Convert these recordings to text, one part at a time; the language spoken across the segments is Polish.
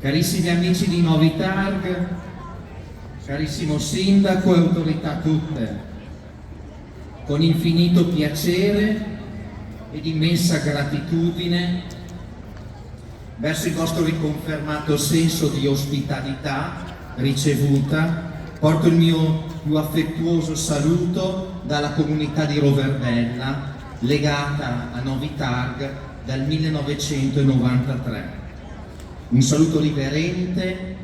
carissimi amici di Novi Targ, carissimo sindaco e autorità tutte, con infinito piacere ed immensa gratitudine verso il vostro riconfermato senso di ospitalità ricevuta, porto il mio più affettuoso saluto dalla comunità di Roverbella, legata a Novi Targ dal 1993. Un saluto riverente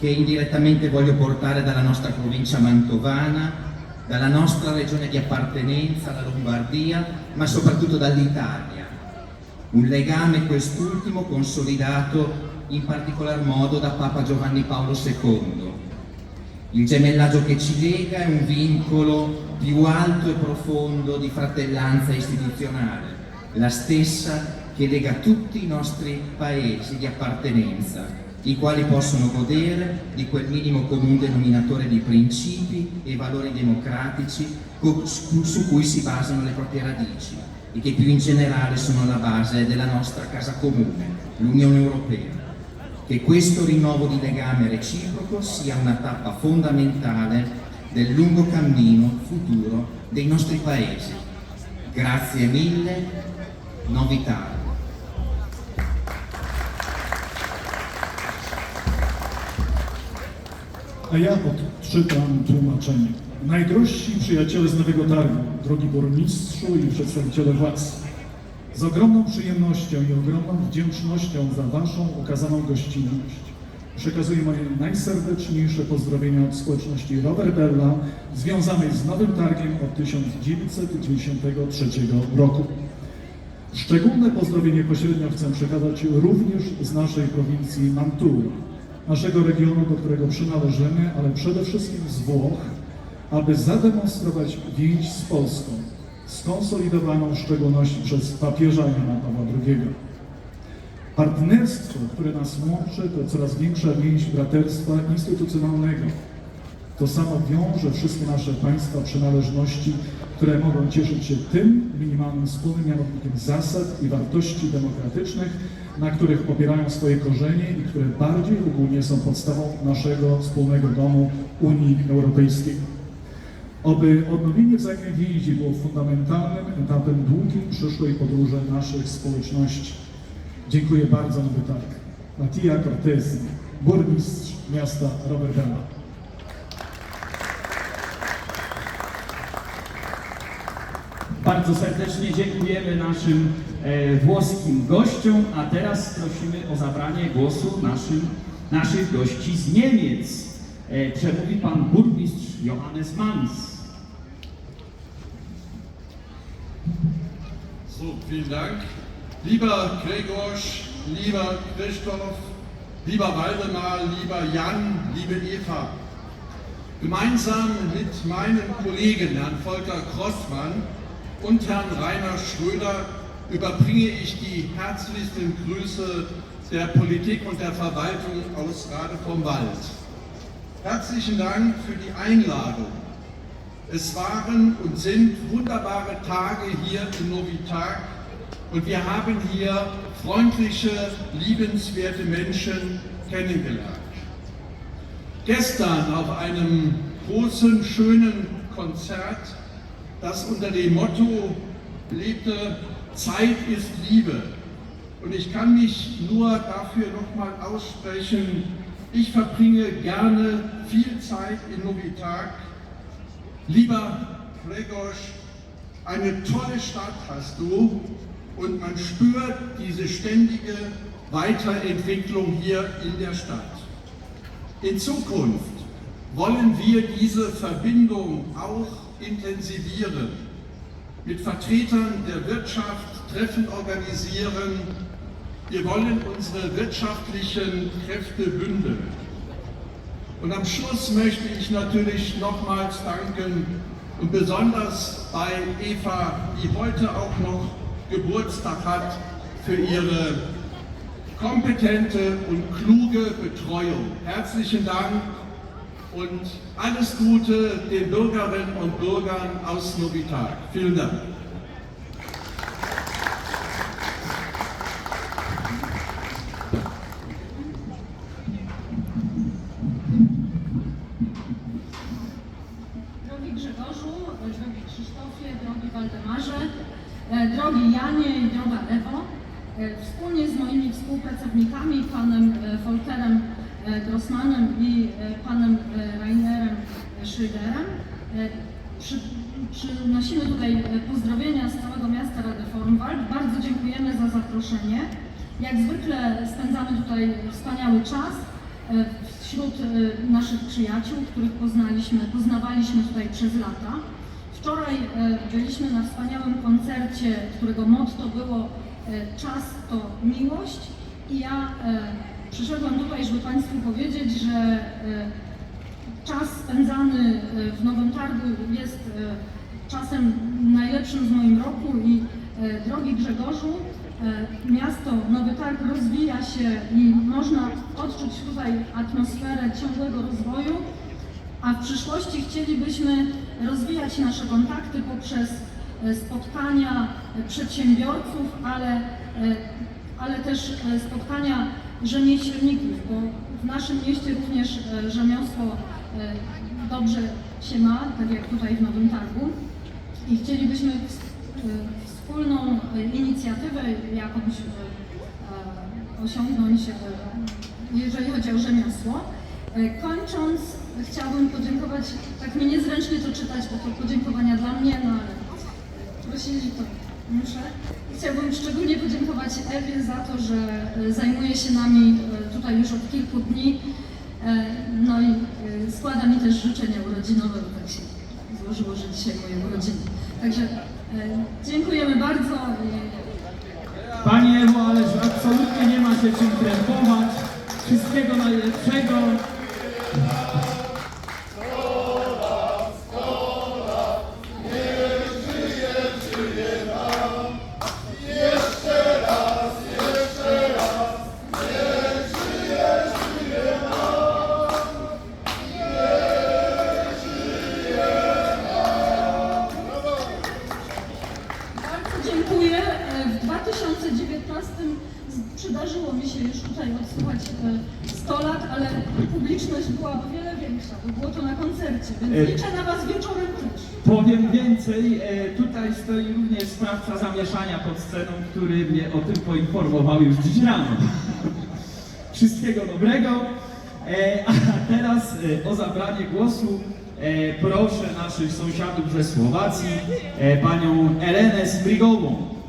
che indirettamente voglio portare dalla nostra provincia mantovana, dalla nostra regione di appartenenza, la Lombardia, ma soprattutto dall'Italia. Un legame quest'ultimo consolidato in particolar modo da Papa Giovanni Paolo II. Il gemellaggio che ci lega è un vincolo più alto e profondo di fratellanza istituzionale, la stessa che lega tutti i nostri paesi di appartenenza, i quali possono godere di quel minimo comune denominatore di principi e valori democratici su cui si basano le proprie radici e che più in generale sono la base della nostra casa comune, l'Unione Europea. Che questo rinnovo di legame reciproco sia una tappa fondamentale del lungo cammino futuro dei nostri paesi. Grazie mille, novità. A ja odczytam tłumaczenie. Najdrożsi przyjaciele z Nowego Targu, drogi burmistrzu i przedstawiciele władz. Z ogromną przyjemnością i ogromną wdzięcznością za Waszą okazaną gościnność przekazuję moje najserdeczniejsze pozdrowienia od społeczności Robert Bella związanej z Nowym Targiem od 1993 roku. Szczególne pozdrowienie pośrednio chcę przekazać również z naszej prowincji Mantua, naszego regionu, do którego przynależymy, ale przede wszystkim z Włoch, aby zademonstrować więź z Polską, skonsolidowaną w szczególności przez papieża Jana Pawła II. Partnerstwo, które nas łączy, to coraz większa więź braterstwa instytucjonalnego. To samo wiąże wszystkie nasze państwa przynależności, które mogą cieszyć się tym minimalnym wspólnym mianownikiem zasad i wartości demokratycznych, na których opierają swoje korzenie i które bardziej ogólnie są podstawą naszego wspólnego domu Unii Europejskiej. Oby odnowienie wzajemnej więzi było fundamentalnym etapem długiej przyszłej podróży naszych społeczności. Dziękuję bardzo Nowy Targ. Mattia Cortesi, burmistrz miasta Robertana. Bardzo serdecznie dziękujemy naszym e, włoskim gościom, a teraz prosimy o zabranie głosu naszym, naszych gości z Niemiec. E, przemówi pan burmistrz Johannes Manns. So, vielen Dank. Lieber Gregorsch, lieber Christoph, lieber Waldemar, lieber Jan, liebe Eva, gemeinsam mit meinem Kollegen Herrn Volker Crossmann und Herrn Rainer Schröder überbringe ich die herzlichsten Grüße der Politik und der Verwaltung aus Rade vom Wald. Herzlichen Dank für die Einladung. Es waren und sind wunderbare Tage hier in Novi Tag und wir haben hier freundliche, liebenswerte Menschen kennengelernt. Gestern auf einem großen, schönen Konzert, das unter dem Motto lebte, Zeit ist Liebe. Und ich kann mich nur dafür nochmal aussprechen, ich verbringe gerne viel Zeit in Novi Tag. Lieber Gregorsch, eine tolle Stadt hast du und man spürt diese ständige Weiterentwicklung hier in der Stadt. In Zukunft wollen wir diese Verbindung auch intensivieren, mit Vertretern der Wirtschaft Treffen organisieren. Wir wollen unsere wirtschaftlichen Kräfte bündeln. Und am Schluss möchte ich natürlich nochmals danken und besonders bei Eva, die heute auch noch Geburtstag hat, für ihre kompetente und kluge Betreuung. Herzlichen Dank und alles Gute den Bürgerinnen und Bürgern aus Novitak. Vielen Dank. Drogi Grzegorzu, drogi Krzysztofie, drogi Waldemarze, e, drogi Janie droga Ewo, e, wspólnie z moimi współpracownikami, panem e, Volkerem Grossmanem i e, panem e, Rainerem Schröderem, e, przy, przynosimy tutaj e, pozdrowienia z całego miasta Radevormwald. Bardzo dziękujemy za zaproszenie. Jak zwykle spędzamy tutaj wspaniały czas e, wśród e, naszych przyjaciół, których poznaliśmy, poznawaliśmy tutaj przez lata. Wczoraj e, byliśmy na wspaniałym koncercie, którego motto było e, Czas to miłość i ja przyszedłem tutaj, żeby Państwu powiedzieć, że e, czas spędzany e, w Nowym Targu jest e, czasem najlepszym w moim roku i drogi Grzegorzu, miasto Nowy Targ rozwija się i można odczuć tutaj atmosferę ciągłego rozwoju, a w przyszłości chcielibyśmy rozwijać nasze kontakty poprzez spotkania przedsiębiorców, ale, ale też spotkania rzemieślników, bo w naszym mieście również e, rzemiosło e, dobrze się ma, tak jak tutaj w Nowym Targu. I chcielibyśmy wspólną e, inicjatywę jakąś osiągnąć, jeżeli chodzi o rzemiosło. Kończąc, chciałabym podziękować, tak mi niezręcznie to czytać, bo to podziękowania dla mnie, no ale prosili to muszę. Chciałabym szczególnie podziękować Ewie za to, że e, zajmuje się nami e, tutaj już od kilku dni. E, No i składa mi też życzenia urodzinowe, bo tak się złożyło, że dzisiaj moje urodziny. Także dziękujemy bardzo. Pani Ewo, ależ absolutnie nie ma się czym krępować. Wszystkiego najlepszego. Publiczność była o wiele większa, bo było to na koncercie, E, więc liczę na Was wieczorem też. Powiem więcej, e, tutaj stoi również sprawca zamieszania pod sceną, który mnie o tym poinformował już dziś rano. Wszystkiego dobrego. E, A teraz e, o zabranie głosu e, proszę naszych sąsiadów ze Słowacji, e, panią Elenę Sprigową.